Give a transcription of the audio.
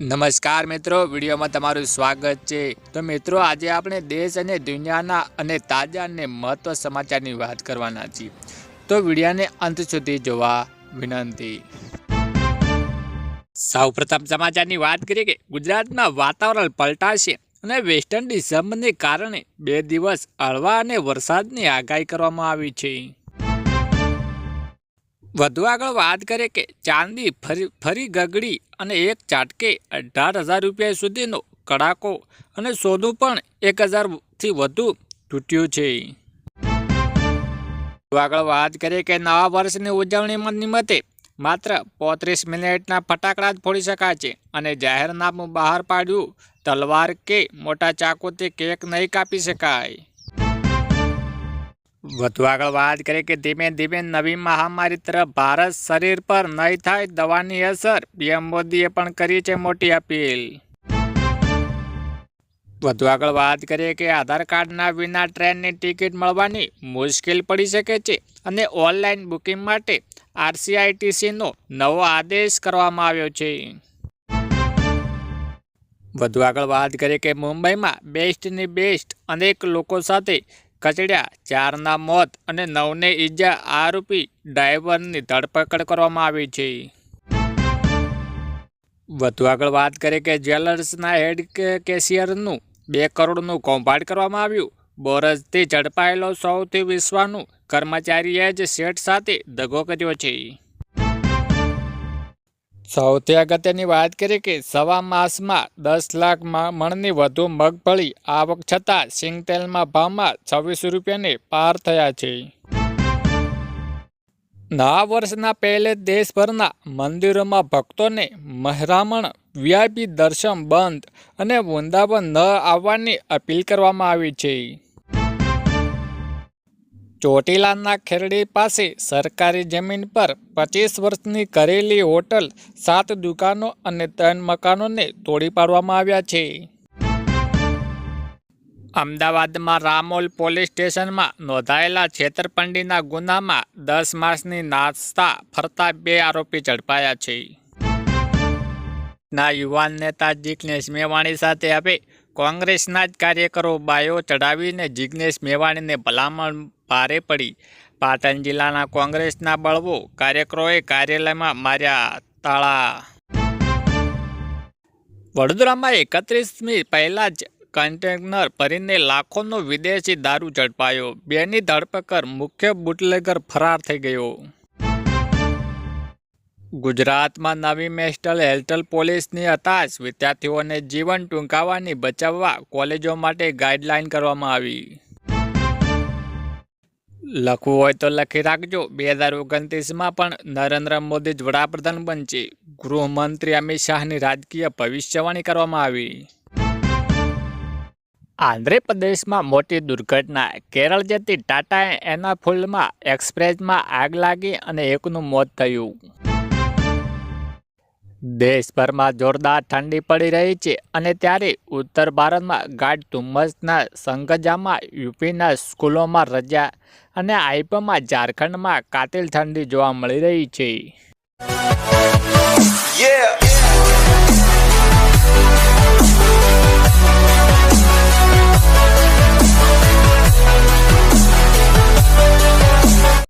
નમસ્કાર મિત્રો, વિડીયોમાં તમારું સ્વાગત છે. તો મિત્રો, આજે આપણે દેશ અને દુનિયાના અને તાજા અને મહત્વ સમાચારની વાત કરવાના છીએ. તો વિડીયાને અંત સુધી જોવા વિનંતી. સૌપ્રથમ સમાચારની વાત કરીએ કે, ગુજરાતમાં વાતાવરણ પલટાશે અને વેસ્ટર્ન ડિસેમ્બરને કારણે બે દિવસ હળવા અને વરસાદની આગાહી કરવામાં આવી છે. વધુ આગળ વાત કરીએ કે ચાંદી ફરી ફરી ગગડી અને એક ચાટકે અઢાર હજાર રૂપિયા સુધીનો કડાકો અને સોનું પણ એક હજારથી વધુ તૂટ્યું છે. આગળ વાત કરીએ કે નવા વર્ષની ઉજવણીમાં નિમિત્તે માત્ર પોત્રીસ મિનિટના ફટાકડા જ ફોડી શકાય છે અને જાહેરનામું બહાર પાડ્યું તલવાર કે મોટા ચાકુથી કેક નહીં કાપી શકાય. વધુ આગળ વાત કરીએ કે ધીમે ધીમે નવી મહામારી તરફ ભારત શરીર પર નહીં થાય દવાની અસર, પીએમ મોદીએ પણ કરી છે મોટી અપીલ. વધુ આગળ વાત કરીએ કે આધાર કાર્ડના વિના ટ્રેનની ટિકિટ મળવાની મુશ્કેલ પડી શકે છે અને ઓનલાઈન બુકિંગ માટે આરસીઆઈટીસીનો નવો આદેશ કરવામાં આવ્યો છે. વધુ આગળ વાત કરીએ કે મુંબઈમાં બેસ્ટની બેસ્ટ અનેક લોકો સાથે કચડ્યા ચારના મોત અને નવને ઈજા આરોપી ડ્રાઈવરની ધરપકડ કરવામાં આવી છે. વધુ આગળ વાત કરીએ કે જ્વેલર્સના હેડ કેશિયરનું બે કરોડનું કૌભાંડ કરવામાં આવ્યું. બોરસથી ઝડપાયેલો સૌથી વિશ્વનું કર્મચારીએ જ શેઠ સાથે દગો કર્યો છે. સૌથી અગત્યની વાત કરીએ કે સવા માસમાં દસ લાખ મણની વધુ મગફળી આવક છતાં સિંગતેલમાં ભાવમાં છવ્વીસ રૂપિયાને પાર થયા છે. નવા વર્ષના પહેલે દેશભરના મંદિરોમાં ભક્તોને મહેરામણ, વીઆઈપી દર્શન બંધ અને વૃંદાવન ન આવવાની અપીલ કરવામાં આવી છે. ચોટીલાના ખેરડી પાસે સરકારી જમીન પર પચીસ વર્ષની કરેલી હોટલ, સાત દુકાનો અને ત્રણ મકાનોને તોડી પાડવામાં આવ્યા છે. અમદાવાદમાં રામોલ પોલીસ સ્ટેશનમાં નોંધાયેલા છેતરપંડીના ગુનામાં દસ માસની નાસ્તા ફરતા બે આરોપી ઝડપાયા છે. ના યુવાન નેતા જિગ્નેશ મેવાણી સાથે હવે કોંગ્રેસના જ કાર્યકરો બાયો ચઢાવીને જિગ્નેશ મેવાણીને ભલામણ ભારે પડી. પાટણ જિલ્લાના કોંગ્રેસના બળવો કાર્યકરોએ કાર્યાલયમાં માર્યા તાળા. વડોદરામાં એકત્રીસમી પહેલા જ કન્ટેનર ભરીને લાખોનો વિદેશી દારૂ ઝડપાયો. બેની ધરપકડ, મુખ્ય બુટલેગર ફરાર થઈ ગયો. ગુજરાતમાં નવી મેસ્ટલ હેલ્ટલ પોલીસની હતાશ. વિદ્યાર્થીઓને જીવન ટૂંકાવાની બચાવવા કોલેજો માટે ગાઈડલાઈન કરવામાં આવી. લખવું હોય તો લખી રાખજો. બે હજાર ઓગણત્રીસમાં પણ નરેન્દ્ર મોદી જ વડાપ્રધાન બનશે. ગૃહમંત્રી અમિત શાહની રાજકીય ભવિષ્યવાણી કરવામાં આવી. આંધ્રપ્રદેશમાં મોટી દુર્ઘટના. કેરળ જતી ટાટા એનાફુલમાં એક્સપ્રેસમાં આગ લાગી અને એકનું મોત થયું. દેશભરમાં જોરદાર ઠંડી પડી રહી છે અને ત્યારે ઉત્તર ભારતમાં ગાઢ ધુમ્મસના સંગજામાં યુપીના સ્કૂલોમાં રજા અને આઈપમાં ઝારખંડમાં કાતિલ ઠંડી જોવા મળી રહી છે Yeah.